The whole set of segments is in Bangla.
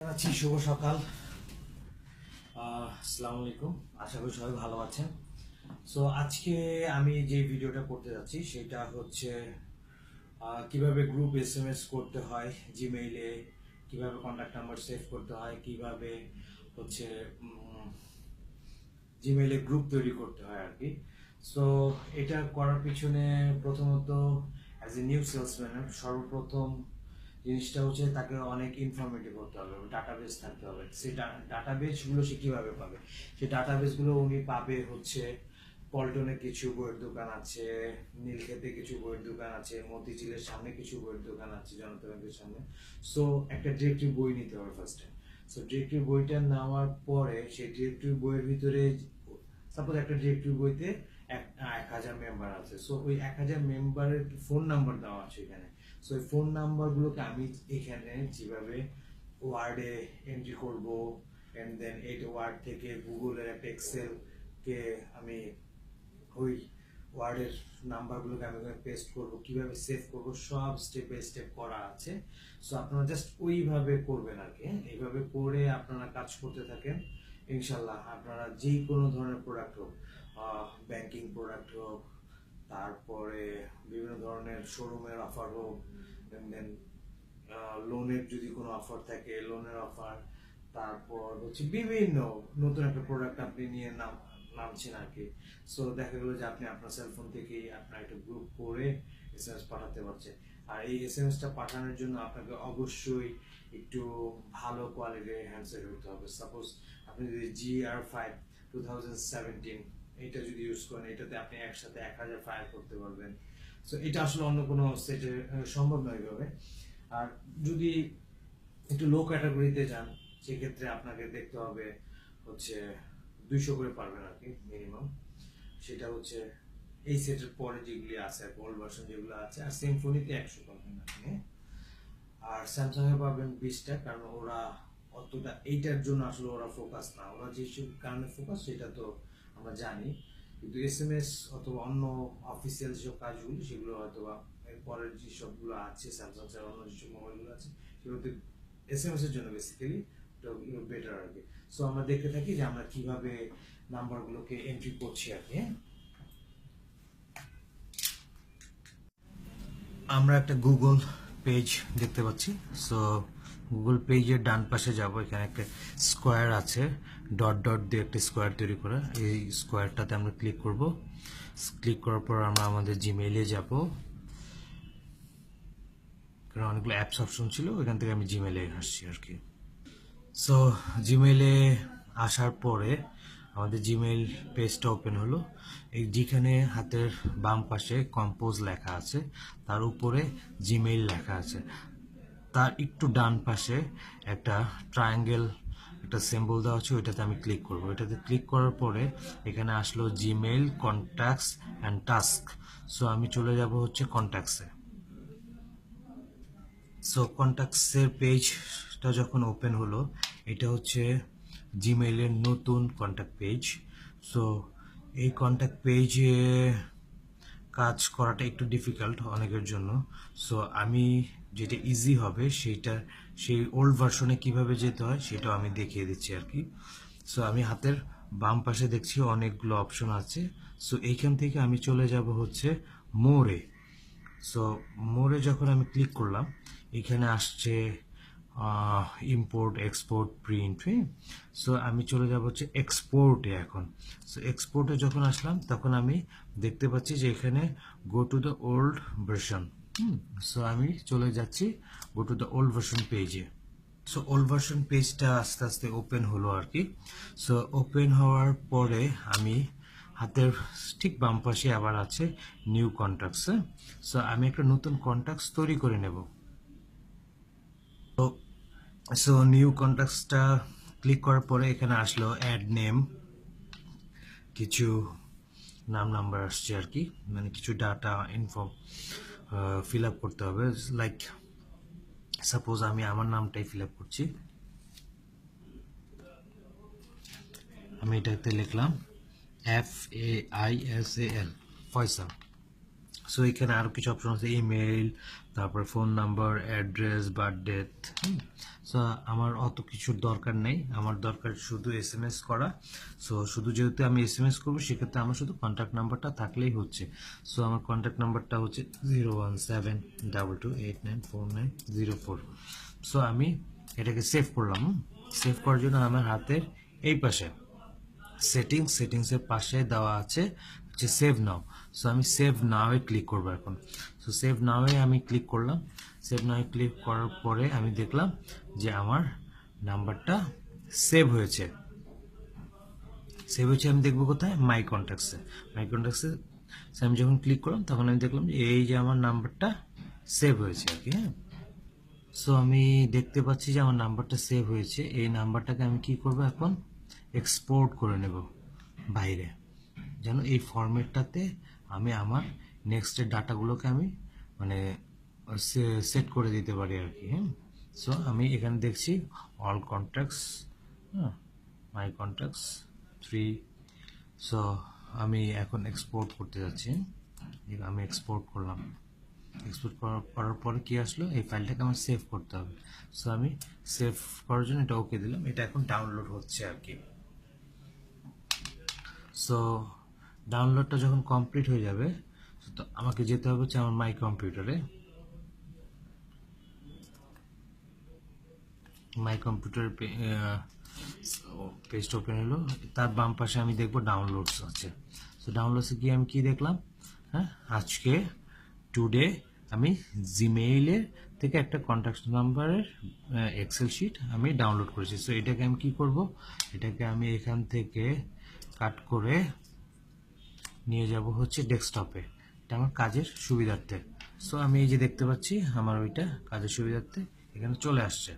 জানাচ্ছি শুভ সকাল। আসসালামু আলাইকুম। আশা করি সবাই ভালো আছেন। সো আজকে আমি যে ভিডিওটা করতে যাচ্ছি, সেটা হচ্ছে কীভাবে গ্রুপ এস এম এস করতে হয় জিমেইলে কীভাবে কন্ট্যাক্ট নাম্বার সেভ করতে হয়, কীভাবে হচ্ছে জিমেইলে গ্রুপ তৈরি করতে হয় আর কি। সো এটা করার পিছনে প্রথমত অ্যাজ এ নিউ সেলসম্যান সর্বপ্রথম জিনিসটা হচ্ছে তাকে অনেক ইনফরমেটিভ হতে হবে ডাটাবেস থাকতে হবে। সেই ডাটাবেসগুলো সে কীভাবে পাবে? সেই ডাটাবেসগুলো উনি পাবে হচ্ছে পল্টনে কিছু বইয়ের দোকান আছে, নীলক্ষেতে কিছু বইয়ের দোকান আছে, মতিঝিলের সামনে কিছু বইয়ের দোকান আছে জনতা ব্যাংকের সামনে। সো একটা ডিরেক্টরি বই নিতে হবে ফার্স্টে সো ডিরেক্টরি বইটা নেওয়ার পরে সেই ডিরেক্টরি বইয়ের ভিতরে সাপোজ একটা ডিরেক্টরি বইতে এক হাজার মেম্বার আছে। সো ওই এক হাজার মেম্বারের ফোন নাম্বার দেওয়া আছে এখানে। সো এই ফোন নাম্বারগুলোকে আমি এখানে যেভাবে ওয়ার্ডে এন্ট্রি করব অ্যান্ড দেন এই ওয়ার্ড থেকে গুগলের একটা এক্সেল কে আমি ওই ওয়ার্ডের নাম্বারগুলোকে আমি ওখানে পেস্ট করব, কীভাবে সেভ করব, সব স্টেপ বাই স্টেপ করা আছে সো আপনারা জাস্ট ওইভাবে করবেন আর কি হ্যাঁ? এইভাবে করে আপনারা কাজ করতে থাকেন, ইনশাল্লাহ আপনারা যে কোনো ধরনের প্রোডাক্ট হোক ব্যাংকিং প্রোডাক্ট হোক তারপরে বিভিন্ন ধরনের শোরুমের অফার হোক দেন লোনের যদি কোনো অফার থাকে লোনের অফার তারপর হচ্ছে বিভিন্ন নতুন একটা প্রোডাক্ট আপনি নিয়ে নাম, নামছেন আর কি সো দেখা গেলো যে আপনি আপনার সেলফোন থেকেই আপনার একটা গ্রুপ করে এস এম এস পাঠাতে পারছেন। আর এই এস এম এসটা পাঠানোর জন্য আপনাকে অবশ্যই একটু ভালো কোয়ালিটির হ্যান্ডসেট হতে হবে। সাপোজ আপনি যদি G R five two thousand seventeen এটা যদি ইউজ করেন, এটাতে আপনি একসাথে এক হাজার ফায়ার করতে পারবেন। সো এটা আসলে অন্য কোনো সেটে সম্ভব নয় এভাবে। আর যদি একটু লো ক্যাটাগরিতে যান, সেক্ষেত্রে আপনাকে দেখতে হবে হচ্ছে দুইশো করে পারবেন আর কি মিনিমাম সেটা হচ্ছে এই সেটের পরে যেগুলি আছে, আর ওল্ড ভার্সন যেগুলো আছে, আর সিম্ফোনিতে একশো পাবেন আপনি? আর স্যামসাং এ পাবেন বিশটা, কারণ ওরা অতটা, এইটার জন্য আসলে ওরা ফোকাস না। ওরা যেসব কারণে ফোকাস সেটা তো আমরা জানি। কিন্তু এস এম এস অথবা অন্য অফিসিয়াল যেসব কাজগুলো, সেগুলো হয়তো বা এর পরের যেসবগুলো আছে স্যামসাং ছাড়া অন্য যেসব মোবাইলগুলো আছে, সেগুলোতে এস এম এস এর জন্য বেসিক্যালি বেটার আর কি। সো আমরা দেখতে থাকি যে আমরা কীভাবে নাম্বারগুলোকে এন্ট্রি করছি আর কি হ্যাঁ? আমরা একটা গুগল পেজ দেখতে পাচ্ছি। সো গুগল পেজের ডান পাশে যাব, এখানে একটা স্কোয়ার আছে। ডট ডট দিয়ে একটা স্কোয়ার তৈরি করা এই স্কোয়ারটাতে আমরা ক্লিক করব। ক্লিক করার পর আমরা আমাদের জিমেইলে যাব। কারণ অনেকগুলো অ্যাপস অপশন ছিল, ওইখান থেকে আমি জিমেইলে আসছি আর কি। সো জিমেইলে আসার পরে আমাদের জিমেইল পেজটা ওপেন হলো। এই যেখানে হাতের বাম পাশে কম্পোজ লেখা আছে, তার উপরে জিমেইল লেখা আছে। তার একটু ডান পাশে একটা ট্রায়াঙ্গেল একটা সিম্বল দেওয়া আছে, ওইটাতে আমি ক্লিক করব। এটাতে ক্লিক করার পরে এখানে আসলো Gmail contacts and task so আমি চলে যাব হচ্ছে কন্ট্যাক্টসে সো কন্ট্যাক্টসের পেজটা যখন ওপেন হলো, এটা হচ্ছে জিমেইলের নতুন কন্ট্যাক্ট পেজ সো এই কন্ট্যাক্ট পেজে কাজ করাটা একটু ডিফিকাল্ট অনেকের জন্য। সো আমি যেটা ইজি হবে সেইটা সেই ওল্ড ভার্সনে কীভাবে যেতে হয় সেটাও আমি দেখিয়ে দিচ্ছি আর কি। সো আমি হাতের বাম পাশে দেখছি অনেকগুলো অপশন আছে। সো এইখান থেকে আমি চলে যাব হচ্ছে মোরে সো মোরে যখন আমি ক্লিক করলাম, এখানে আসছে ইম্পোর্ট এক্সপোর্ট প্রিন্ট হ্যাঁ? সো আমি চলে যাব হচ্ছে এক্সপোর্টে এখন। সো এক্সপোর্টে যখন আসলাম, তখন আমি দেখতে পাচ্ছি যে এখানে go to the old version so আমি চলে যাচ্ছি go to the old version পেজে সো ওল্ড ভার্সন পেজটা আস্তে আস্তে ওপেন হলো আর কি সো ওপেন হওয়ার পরে আমি হাতের ঠিক বাম পাশে আবার আছে নিউ কন্ট্যাক্টস সো আমি একটা নতুন কন্ট্যাক্টস তৈরি করে নেব। তো সো নিউ কন্ট্যাক্টসটা ক্লিক করার পরে এখানে আসলো অ্যাড নেম কিছু নাম নাম্বার আসছে আর কি মানে কিছু ডাটা ইনফো ফিল আপ করতে হবে। লাইক সাপোজ আমি আমার নামটাই ফিল আপ করছি। আমি এটাতে লিখলাম F A I S A L Faisal so এখানে আরও কিছু অপশন আছে ইমেল তারপর phone number address birthday so আমার অত কিছুর দরকার নেই। আমার দরকার শুধু এস এম এস করা। সো শুধু যেহেতু আমি এস এম এস করব, সেক্ষেত্রে আমার শুধু কন্ট্যাক্ট নাম্বারটা থাকলেই হচ্ছে। সো আমার কন্ট্যাক্ট নাম্বারটা হচ্ছে zero one seven double two eight nine four nine zero four so আমি এটাকে সেভ করলাম। সেভ করার জন্য আমার হাতের এই পাশে সেটিংস সেটিংসের পাশে দেওয়া আছে। হচ্ছে সেভ নাও সো আমি সেভ নাওয়ে ক্লিক করব এখন। সো সেভ নাওয়ে আমি ক্লিক করলাম। সেভ নাওয়ে ক্লিক করার পরে আমি দেখলাম যে আমার নাম্বারটা সেভ হয়েছে। সেভ হয়েছে আমি দেখব কোথায়? মাই কন্ট্যাক্টসে মাই কন্ট্যাক্টসে আমি যখন ক্লিক করলাম, তখন আমি দেখলাম যে এই যে আমার নাম্বারটা সেভ হয়েছে আর কি হ্যাঁ? সো আমি দেখতে পাচ্ছি যে আমার নাম্বারটা সেভ হয়েছে। এই নাম্বারটাকে আমি কি করব এখন? এক্সপোর্ট করে নেব বাইরে। যেন এই ফরম্যাটটাতে আমি আমার নেক্সটের ডাটাগুলোকে আমি মানে সেট করে দিতে পারি আর কি হ্যাঁ? সো আমি এখানে দেখছি অল কন্ট্যাক্টস হ্যাঁ? মাই কন্ট্যাক্টস থ্রি সো আমি এখন এক্সপোর্ট করতে যাচ্ছি। আমি এক্সপোর্ট করলাম। এক্সপোর্ট করার পরে কি আসলো? এই ফাইলটাকে আমার সেভ করতে হবে। সো আমি সেভ করার জন্য এটা ওকে দিলাম। এটা এখন ডাউনলোড হচ্ছে আর কি। সো ডাউনলোডটা যখন কমপ্লিট হয়ে যাবে, তো আমাকে যেতে হবে হচ্ছে আমার মাই কম্পিউটারে মাই কম্পিউটার পেজটা ওপেন হলো, তার বাম পাশে আমি দেখব ডাউনলোডস আছে। সো ডাউনলোডসে গিয়ে আমি কি দেখলাম? হ্যাঁ আজকে টুডে আমি জিমেইলের থেকে একটা কন্ট্যাক্ট নাম্বারের এক্সেল শিট আমি ডাউনলোড করেছি। সো এটাকে আমি কি করব? এটাকে আমি এখান থেকে কাট করে নিয়ে যাব হচ্ছে ডেস্কটপে। এটা আমার কাজের সুবিধার্থে। সো আমি এই যে দেখতে পাচ্ছি, আমার ওইটা কাজের সুবিধার্থে এখানে চলে আসছে।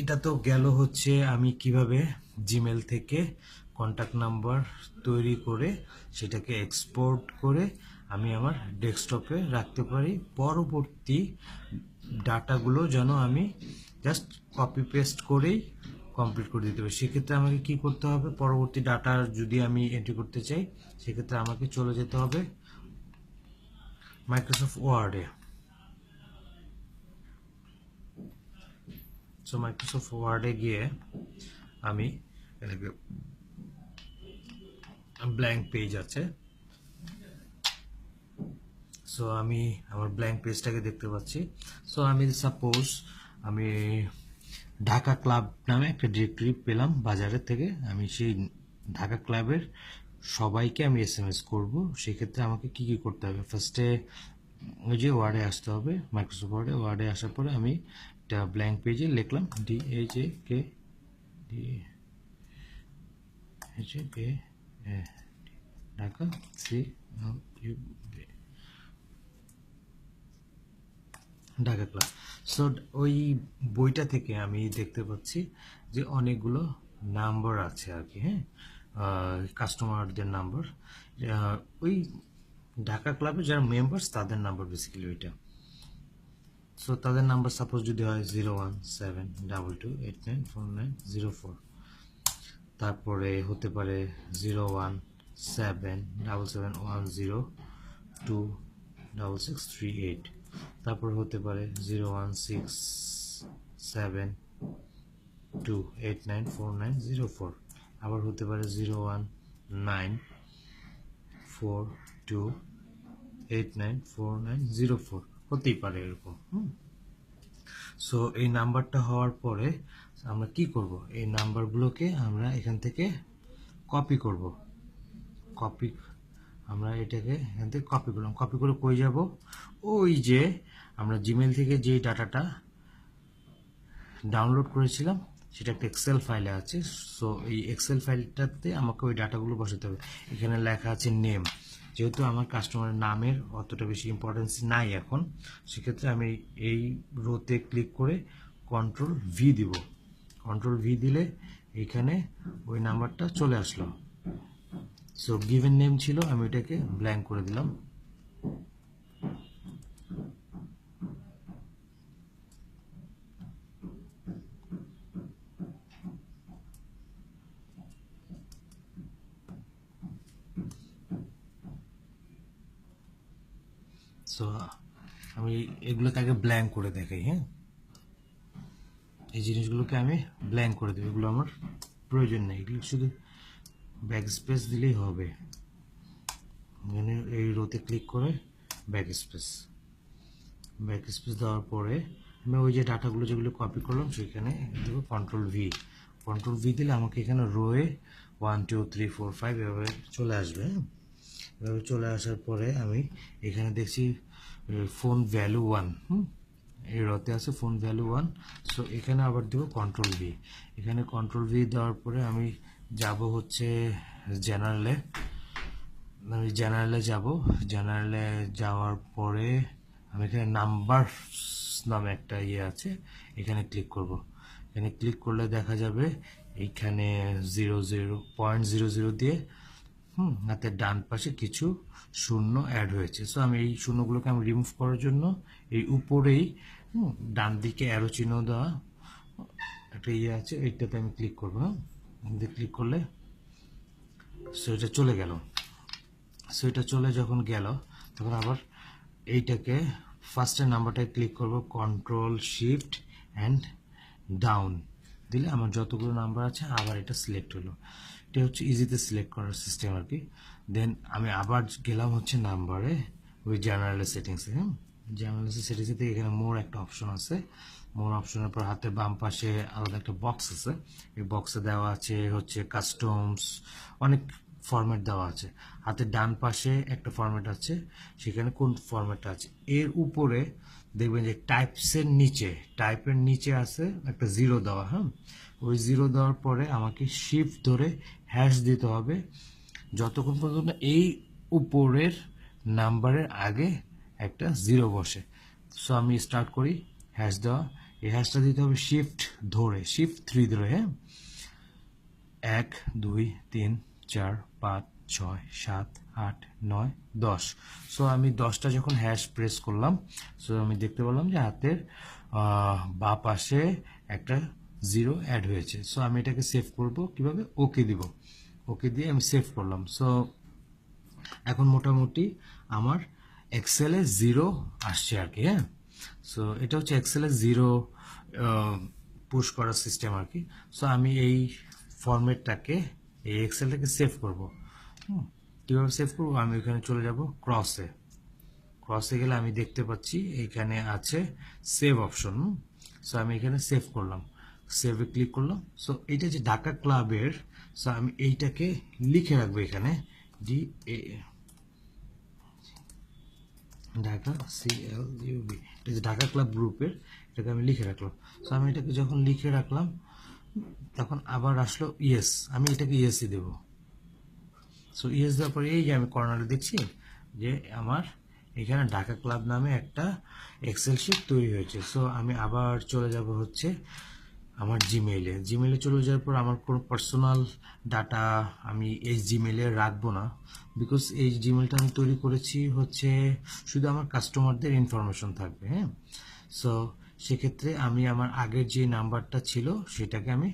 এটা তো গেল হচ্ছে আমি কীভাবে জিমেল থেকে কন্ট্যাক্ট নাম্বার তৈরি করে সেটাকে এক্সপোর্ট করে আমি আমার ডেস্কটপে রাখতে পারি। পরবর্তী ডাটাগুলো যেন আমি জাস্ট কপি পেস্ট করেই কমপ্লিট করে দিতে হবে। সেক্ষেত্রে আমাকে কি করতে হবে? পরবর্তী ডাটা যদি আমি এন্ট্রি করতে চাই, সেক্ষেত্রে আমাকে চলে যেতে হবে মাইক্রোসফট ওয়ার্ডে সো মাইক্রোসফট ওয়ার্ডে গিয়ে আমি ব্ল্যাঙ্ক পেজ আছে। সো আমি আমার ব্ল্যাঙ্ক পেজটাকে দেখতে পাচ্ছি। সো আমি সাপোজ আমি ঢাকা ক্লাব নামে একটা ডিরেক্টরি পেলাম বাজারের থেকে। আমি সেই ঢাকা ক্লাবের সবাইকে আমি এস এম এস করব। সেক্ষেত্রে আমাকে কি কি করতে হবে? ফার্স্টে ওই যে ওয়ার্ডে আসতে হবে মাইক্রোসফট ওয়ার্ডে ওয়ার্ডে আসার পরে আমি একটা ব্ল্যাঙ্ক পেজে লিখলাম D H A K D H A K Dhaka C U Dhaka club so ওই বইটা থেকে আমি দেখতে পাচ্ছি যে অনেকগুলো নাম্বার আছে আর কি হ্যাঁ? কাস্টমারদের নাম্বার। ওই ঢাকা ক্লাবে যারা মেম্বার্স তাদের নাম্বার বেসিক্যালি ওইটা। সো তাদের নাম্বার সাপোজ যদি হয় zero one seven double two eight nine four nine zero four তারপরে হতে পারে zero one seven double seven one zero two double six three eight তারপর হতে পারে zero one six seven two eight nine four nine zero four. আবার হতে পারে zero one nine four two eight nine four nine zero four. হতেই পারে এরকম, হুম। সো এই নাম্বারটা হওয়ার পরে আমরা কি করব? এই নাম্বারগুলোকে আমরা এখান থেকে কপি করব। কপি আমরা এটাকে এখান থেকে কপি করলাম। কপি করে কই যাব? ওই যে আমরা জিমেল থেকে যে ডাটাটা ডাউনলোড করেছিলাম, সেটা একটা এক্সেল ফাইলে আছে। সো এই এক্সেল ফাইলটাতে আমাকে ওই ডাটাগুলো বসাতে হবে। এখানে লেখা আছে নেম যেহেতু আমার কাস্টমারের নামের অতটা বেশি ইম্পর্টেন্স নাই এখন, সেক্ষেত্রে আমি এই রোতে ক্লিক করে কন্ট্রোল ভি দিব। কন্ট্রোল ভি দিলে এখানে ওই নাম্বারটা চলে আসলো। সো গিভেন নেম ছিল, আমি এটাকে ব্ল্যাঙ্ক করে দিলাম। সো আমি এগুলোকে আগে ব্ল্যাঙ্ক করে দেখাই হ্যাঁ? এই জিনিসগুলোকে আমি ব্ল্যাঙ্ক করে দেবো, এগুলো আমার প্রয়োজন নেই, এগুলো শুধু ব্যাক স্পেস দিলেই হবে। এই রোতে ক্লিক করে ব্যাক স্পেস ব্যাক স্পেস দেওয়ার পরে আমি ওই যে ডাটাগুলো যেগুলো কপি করলাম সেখানে দেবো কন্ট্রোল ভি কন্ট্রোল ভি দিলে আমাকে এখানে রোয়ে one two three four five এভাবে চলে আসবে হ্যাঁ? এভাবে চলে আসার পরে আমি এখানে দেখছি ফোন ভ্যালু ওয়ান হুম? এই রতে আছে ফোন ভ্যালু ওয়ান সো এখানে আবার দেবো কন্ট্রোল ভি এখানে কন্ট্রোল ভি দেওয়ার পরে আমি যাব হচ্ছে জেনারেলে আমি জেনারেলে যাব। জেনারেলে যাওয়ার পরে আমি এখানে নাম্বার নামে একটা ইয়ে আছে, এখানে ক্লিক করব। এখানে ক্লিক করলে দেখা যাবে এইখানে zero zero point zero zero দিয়ে, হুম, হাতে ডান পাশে কিছু শূন্য অ্যাড হয়েছে। সো আমি এই শূন্যগুলোকে আমি রিমুভ করার জন্য এই উপরেই ডান দিকে অ্যারো চিহ্ন দেওয়া, একটা ইয়ে আছে, এইটাতে আমি ক্লিক করব হ্যাঁ ক্লিক করলে সো এটা চলে গেল। সো এটা চলে যখন গেল, তখন আবার এইটাকে ফার্স্টের নাম্বারটায় ক্লিক করব কন্ট্রোল শিফট অ্যান্ড ডাউন দিলে আমার যতগুলো নাম্বার আছে, আবার এটা সিলেক্ট হলো। এটা হচ্ছে ইজিতে সিলেক্ট করার সিস্টেম আর কি। দেন আমি আবার গেলাম হচ্ছে নাম্বারে ওই জেনারেল সেটিংসে হ্যাঁ জেনারেল সেটিংসে থেকে এখানে মোর একটা অপশন আছে। মোর অপশনের পর হাতে বাম পাশে আলাদা একটা বক্স আছে। এই বক্সে দেওয়া আছে হচ্ছে কাস্টমস অনেক ফরম্যাট দেওয়া আছে। হাতের ডান পাশে একটা ফরম্যাট আছে, সেখানে কোন ফরম্যাটটা আছে? এর উপরে দেখবেন যে টাইপসের নিচে টাইপের নিচে আছে একটা জিরো দেওয়া হ্যাঁ? ওই জিরো দেওয়ার পরে আমাকে শিফট ধরে হ্যাশ দিতে হবে। যতক্ষণ পর্যন্ত এই উপরের নাম্বারের আগে একটা জিরো বসে। সো আমি স্টার্ট করি হ্যাশ দেওয়া। এই হ্যাশটা দিতে হবে শিফট ধরে শিফট থ্রি ধরে হ্যাঁ? এক, দুই, তিন চার, পাঁচ, ছয়, সাত, আট, নয়, দশ। সো আমি দশটা যখন হ্যাশ প্রেস করলাম সো আমি দেখতে পেলাম যে হাতের বা পাশে একটা জিরো অ্যাড হয়েছে। সো আমি এটাকে সেভ করব, কীভাবে? ওকে দিব। ওকে দিয়ে আমি সেভ করলাম। সো এখন মোটামুটি আমার এক্সেলে জিরো আসছে আর কি হ্যাঁ? সো এটা হচ্ছে এক্সেলে জিরো পুশ করার সিস্টেম আর কি। সো আমি এই ফরম্যাটটাকে এই এক্সেলটাকে সেভ করব। কীভাবে সেভ করব? আমি ওখানে চলে যাব ক্রসে ক্রসে গেলে আমি দেখতে পাচ্ছি এইখানে আছে সেভ অপশন সো আমি এখানে সেভ করলাম। সেভে ক্লিক করলাম। সো এইটা যে ঢাকা ক্লাবের সো আমি এইটাকে লিখে রাখব এখানে। D A Dhaka C L U B এটা যে ঢাকা ক্লাব গ্রুপের, এটাকে আমি লিখে রাখলাম। সো আমি এটাকে যখন লিখে রাখলাম তখন আবার আসলো ইয়েস, আমি এটাকে ইয়েসই দেব। সো ইয়েস দেওয়ার পরে এই যে আমি কর্নারে দেখছি যে আমার এখানে ঢাকা ক্লাব নামে একটা এক্সেল শিট তৈরি হয়েছে। সো আমি আবার চলে যাব হচ্ছে আমার জিমেইলে জিমেইলে চলে যাওয়ার পর আমার কোনো পার্সোনাল ডাটা আমি এই জিমেইলে রাখব না। বিকজ এই জিমেলটা আমি তৈরি করেছি হচ্ছে শুধু আমার কাস্টমারদের ইনফরমেশন থাকবে হ্যাঁ? সো সেক্ষেত্রে আমি আমার আগের যে নাম্বারটা ছিল, সেটাকে আমি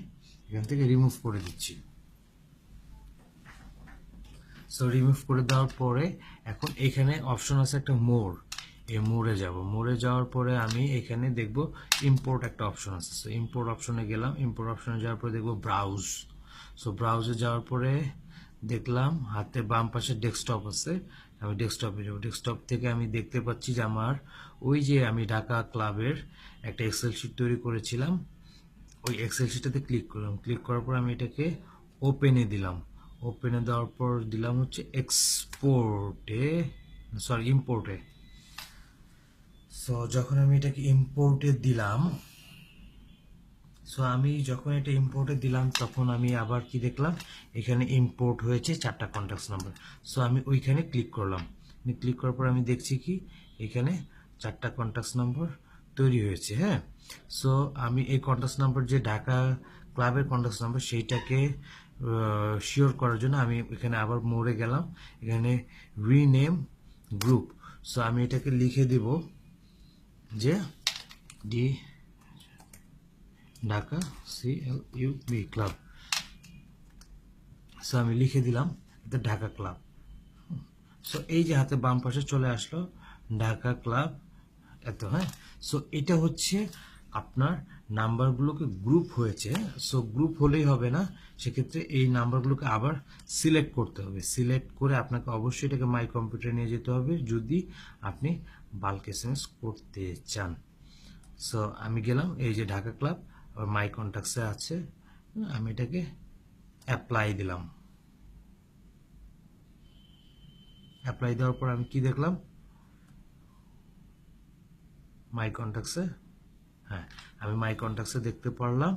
এখান থেকে রিমুভ করে দিচ্ছি। সো রিমুভ করে দেওয়ার পরে এখন এখানে অপশন আছে একটা মোর এই মোড়ে যাব। মোড়ে যাওয়ার পরে আমি এখানে দেখব ইম্পোর্ট একটা অপশন আছে। সো ইম্পোর্ট অপশনে গেলাম। ইম্পোর্ট অপশনে যাওয়ার পরে দেখব ব্রাউজ সো ব্রাউজে যাওয়ার পরে দেখলাম হাতে বাম পাশে ডেস্কটপ আছে। আমি ডেস্কটপে যাব। ডেস্কটপ থেকে আমি দেখতে পাচ্ছি যে আমার ওই যে আমি ঢাকা ক্লাবের একটা এক্সেল শিট তৈরি করেছিলাম, ওই এক্সেল শিটটাতে ক্লিক করলাম। ক্লিক করার পর আমি এটাকে ওপেনে দিলাম। ওপেনে দেওয়ার পর দিলাম হচ্ছে এক্সপোর্টে সরি ইম্পোর্টে সো যখন আমি এটাকে ইম্পোর্টে দিলাম সো আমি যখন এটা ইম্পোর্টে দিলাম, তখন আমি আবার কি দেখলাম? এখানে ইম্পোর্ট হয়েছে চারটা কন্ট্যাক্ট নাম্বার সো আমি ওইখানে ক্লিক করলাম। ক্লিক করার পর আমি দেখছি কি? এখানে চারটা কন্ট্যাক্ট নাম্বার তৈরি হয়েছে হ্যাঁ? সো আমি এই কন্ট্যাক্ট নাম্বার যে ঢাকা ক্লাবের কন্ট্যাক্ট নাম্বার সেইটাকে শিওর করার জন্য আমি এখানে আবার মোড়ে গেলাম। এখানে রিনেম গ্রুপ সো আমি এটাকে লিখে দিব যে D Dhaka C L U B club so আমি লিখে দিলাম এটা ঢাকা ক্লাব। সো এই যে হাতে বাম পাশে চলে আসলো ঢাকা ক্লাব এত হ্যাঁ? সো এটা হচ্ছে আপনার নাম্বারগুলোকে গ্রুপ হয়েছে। সো গ্রুপ হলেই হবে না। সেক্ষেত্রে এই নাম্বারগুলোকে আবার সিলেক্ট করতে হবে। সিলেক্ট করে আপনাকে অবশ্যই এটাকে মাই কম্পিউটারে নিয়ে যেতে হবে যদি আপনি বাল্ক এস করতে চান। সো আমি গেলাম এই যে ঢাকা ক্লাব। মাই কন্ট্যাক্টসে আছে, আমি এটাকে অ্যাপ্লাই দিলাম। অ্যাপ্লাই দেওয়ার পর আমি কি দেখলাম? মাই কন্ট্যাক্টসে হ্যাঁ আমি মাই কন্ট্যাক্টসে দেখতে পারলাম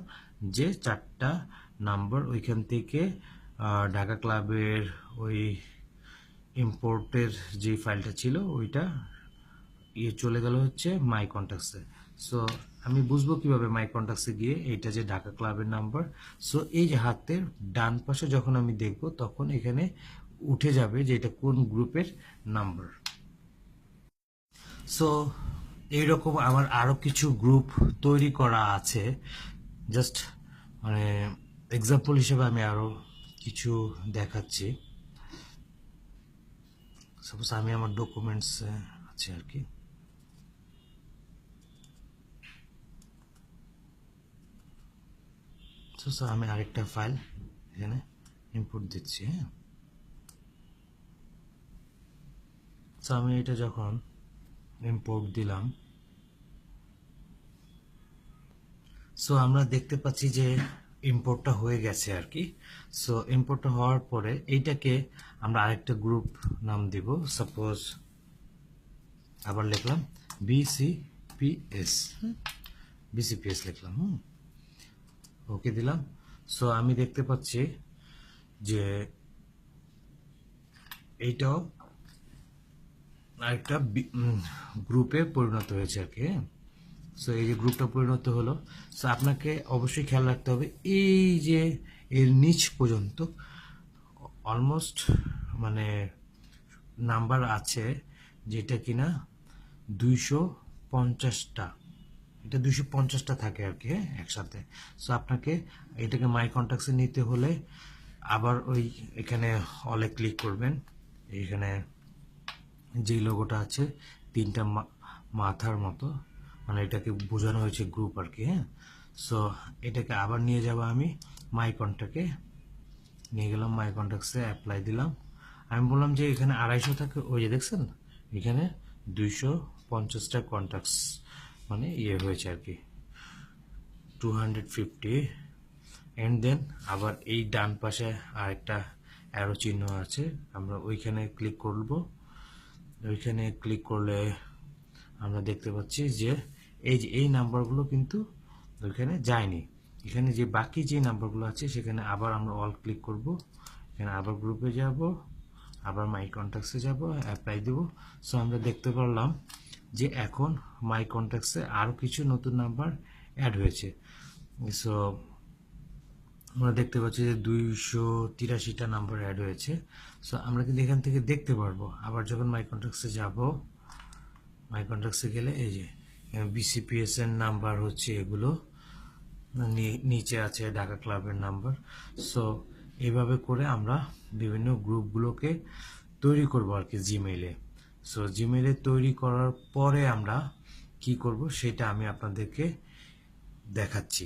যে চারটা নাম্বার ওইখান থেকে ঢাকা ক্লাবের ওই ইম্পোর্টের যে ফাইলটা ছিল, ওইটা ইয়ে চলে গেল হচ্ছে মাই কন্ট্যাক্টসে সো আমি বুঝব কীভাবে মাই কন্ট্যাক্টসে গিয়ে এইটা যে ঢাকা ক্লাবের নাম্বার। সো এই যে হাতের ডান পাশে যখন আমি দেখব, তখন এখানে উঠে যাবে যে এটা কোন গ্রুপের নাম্বার। সো এইরকম আমার আরও কিছু গ্রুপ তৈরি করা আছে। জাস্ট মানে এক্সাম্পল হিসেবে আমি আরও কিছু দেখাচ্ছি। সাপোজ আমি আমার ডকুমেন্টস আছে আর কি। তো স্যার আমি আরেকটা ফাইল এখানে ইনপুট দিচ্ছি হ্যাঁ? তো আমি এটা যখন ইম্পোর্ট দিলাম সো আমরা দেখতে পাচ্ছি যে ইম্পোর্টটা হয়ে গেছে আর কি। সো ইম্পোর্টটা হওয়ার পরে এইটাকে আমরা আরেকটা গ্রুপ নাম দিব সাপোজ আবার লিখলাম বিসিপিএস বিসিপিএস লিখলাম, হুম? ওকে দিলাম। সো আমি দেখতে পাচ্ছি যে এইটাও আরেকটা গ্রুপে পরিণত হয়েছে আর কি সো এই যে গ্রুপটা পরিণত হলো। সো আপনাকে অবশ্যই খেয়াল রাখতে হবে, এই যে এর নিচ পর্যন্ত অলমোস্ট মানে নাম্বার আছে যেটা কিনা দুইশো পঞ্চাশটা। এটা দুইশো পঞ্চাশটা থাকে আর কি হ্যাঁ, একসাথে। সো আপনাকে এটাকে মাই কন্ট্যাক্টসে নিতে হলে আবার ওই এখানে অলে ক্লিক করবেন। এখানে যে লোগোটা আছে তিনটা মাথার মতো মানে এটাকে বোঝানো হয়েছে গ্রুপ আর কি হ্যাঁ। সো এটাকে আবার নিয়ে যাব আমি মাই কন্ট্যাক্টে নিয়ে গেলাম মাই কন্ট্যাক্টসে অ্যাপ্লাই দিলাম। আমি বললাম যে এখানে আড়াইশো থাকে ওই যে দেখছেন? এখানে দুইশো পঞ্চাশটা কন্ট্যাক্টস মানে ইয়ে হয়েছে আর কি। টু হান্ড্রেড ফিফটি দেন আবার এই ডান পাশে আরেকটা অ্যারো চিহ্ন আছে, আমরা ওইখানে ক্লিক করব। ওইখানে ক্লিক করলে আমরা দেখতে পাচ্ছি যে এই যে এই নাম্বারগুলো কিন্তু ওইখানে যায়নি। এখানে যে বাকি যে নাম্বারগুলো আছে, সেখানে আবার আমরা অল ক্লিক করব। এখানে আবার গ্রুপে যাব, আবার মাই কন্ট্যাক্টসে যাব অ্যাপ্লাই দেব। সো আমরা দেখতে পারলাম যে এখন মাই কন্ট্যাক্টসে আরও কিছু নতুন নাম্বার অ্যাড হয়েছে। সো আমরা দেখতে পাচ্ছি যে দুইশো তিরাশিটা নাম্বার অ্যাড হয়েছে। সো আমরা কিন্তু এখান থেকে দেখতে পারব। আবার যখন মাই কন্ট্যাক্টসে যাব মাই কন্ট্যাক্টসে গেলে এই যে বিসিপিএস এর নাম্বার হচ্ছে এগুলো। নিচে আছে ঢাকা ক্লাবের নাম্বার সো এইভাবে করে আমরা বিভিন্ন গ্রুপগুলোকে তৈরি করব আর কি জিমেইলে সো জিমেইলে তৈরি করার পরে আমরা কি করব সেটা আমি আপনাদেরকে দেখাচ্ছি।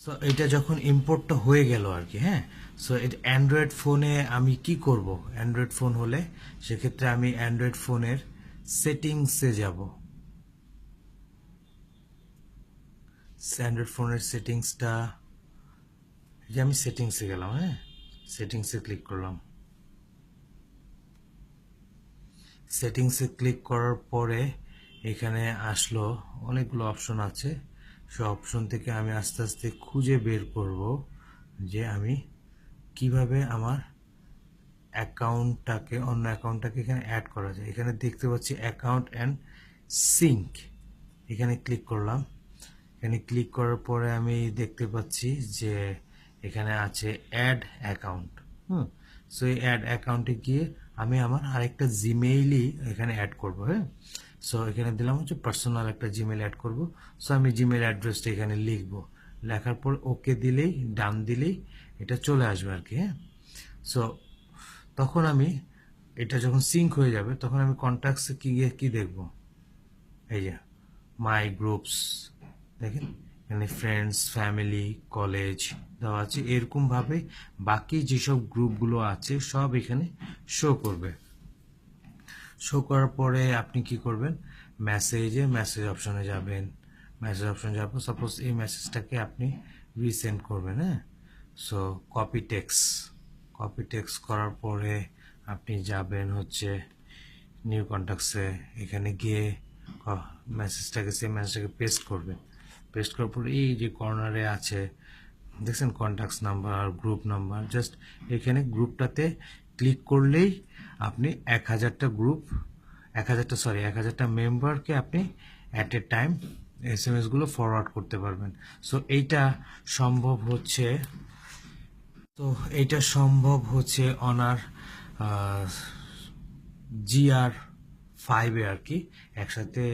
সো এটা যখন ইম্পোর্টটা হয়ে গেল আর কি হ্যাঁ? সো এটা অ্যান্ড্রয়েড ফোনে আমি কি করব? অ্যান্ড্রয়েড ফোন হলে সেক্ষেত্রে আমি অ্যান্ড্রয়েড ফোনের সেটিংসে যাব। অ্যান্ড্রয়েড ফোনের সেটিংসটা যে আমি সেটিংসে গেলাম হ্যাঁ? সেটিংসে ক্লিক করলাম। সেটিংসে ক্লিক করার পরে এখানে আসলো অনেকগুলো অপশন আছে। সে অপশন থেকে আমি আস্তে আস্তে খুঁজে বের করব যে আমি কীভাবে আমার অ্যাকাউন্টটাকে, অন্য অ্যাকাউন্টটাকে এখানে অ্যাড করা যায়। এখানে দেখতে পাচ্ছি অ্যাকাউন্ট অ্যান্ড সিঙ্ক। এখানে ক্লিক করলাম। এখানে ক্লিক করার পরে আমি দেখতে পাচ্ছি যে এখানে আছে অ্যাড অ্যাকাউন্ট। হুম, সো এই অ্যাড অ্যাকাউন্টে গিয়ে আমি আমার আরেকটা জিমেইলই এখানে অ্যাড করব হ্যাঁ? সো এখানে দিলাম হচ্ছে পার্সোনাল একটা জিমেল অ্যাড করব। সো আমি জিমেল অ্যাড্রেসটা এখানে লিখব। লেখার পর ওকে দিলেই, ডান দিলেই এটা চলে আসবে আর কি হ্যাঁ? সো তখন আমি এটা যখন সিঙ্ক হয়ে যাবে, তখন আমি কন্ট্যাক্টসে কী গিয়ে কী দেখব? এই যে মাই গ্রুপস দেখেন? এখানে ফ্রেন্ডস ফ্যামিলি কলেজ দেওয়া আছে। এরকমভাবে বাকি যেসব গ্রুপগুলো আছে, সব এখানে শো করবে। শো করার পরে আপনি কি করবেন? মেসেজে মেসেজ অপশনে যাবেন। মেসেজ অপশনে যাব সাপোজ এই মেসেজটাকে আপনি রিসেন্ড করবেন হ্যাঁ? So copy text copy text করার পরে আপনি যাবেন হচ্ছে নিউ কন্ট্যাক্টসে এখানে গিয়ে মেসেজটাকে সেই মেসেজটাকে পেস্ট করবেন। পেস্ট করার পরে এই যে কর্নারে আছে, দেখছেন কন্ট্যাক্টস নাম্বার আর গ্রুপ নাম্বার জাস্ট এখানে গ্রুপটাতে ক্লিক করলেই আপনি এক হাজারটা গ্রুপ এক হাজারটা সরি এক হাজারটা মেম্বারকে আপনি at a time S M এসগুলো forward করতে পারবেন। সো এইটা সম্ভব হচ্ছে, তো এইটা সম্ভব হচ্ছে অনার জিআর ফাইভে আর কি, একসাথে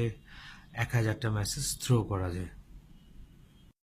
এক হাজারটা মেসেজ থ্রো করা যায়।